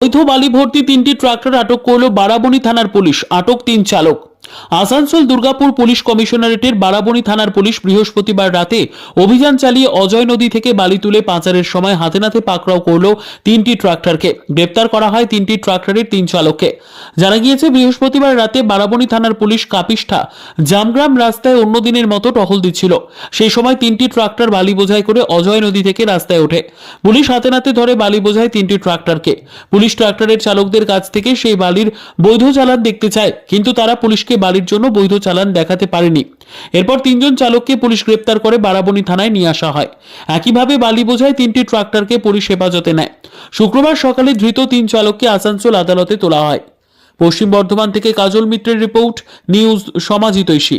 বৈধ বালি ভর্তি তিনটি ট্রাক্টর আটক করল বারাবণী থানার পুলিশ। আটক তিন চালক। আসানসোল দুর্গাপুর পুলিশ কমিশনারেটের বারাবণী থানার পুলিশ বৃহস্পতিবার রাতে অভিযান চালিয়ে অজয় নদী থেকে বালি তুলে পাচারের সময় হাতে নাতে পাকড়াও করল তিনটি ট্রাক্টরকে। গ্রেপ্তার করা হয় তিনটি ট্রাক্টরের তিন চালককে। জানা গিয়েছে, বৃহস্পতিবার রাতে বারাবণী থানার পুলিশ কাপিষ্ঠা জামগ্রাম রাস্তায় অন্য দিনের মতো টহল দিচ্ছিল। সেই সময় তিনটি ট্রাক্টর বালি বোঝাই করে অজয় নদী থেকে রাস্তায় ওঠে। পুলিশ হাতে নাতে ধরে বালি বোঝায় তিনটি ট্রাক্টরকে। পুলিশ ট্রাক্টরের চালকদের কাছ থেকে সেই বালির বৈধ চালান দেখতে চায়, কিন্তু তারা পুলিশকে বালির জন্য বৈধ চালান দেখাতে পারেনি। এরপর তিনজন চালককে পুলিশ গ্রেপ্তার করে বারাবণী থানায় নিয়ে আসা হয়। একইভাবে বালি বোঝায় তিনটি ট্রাক্টরকে পুলিশ হেফাজতে নেয়। শুক্রবার সকালে ধৃত তিন চালককে আসানসোল আদালতে তোলা হয়। পশ্চিম বর্ধমান থেকে কাজল মিত্রের রিপোর্ট, নিউজ সমাজিতৈষী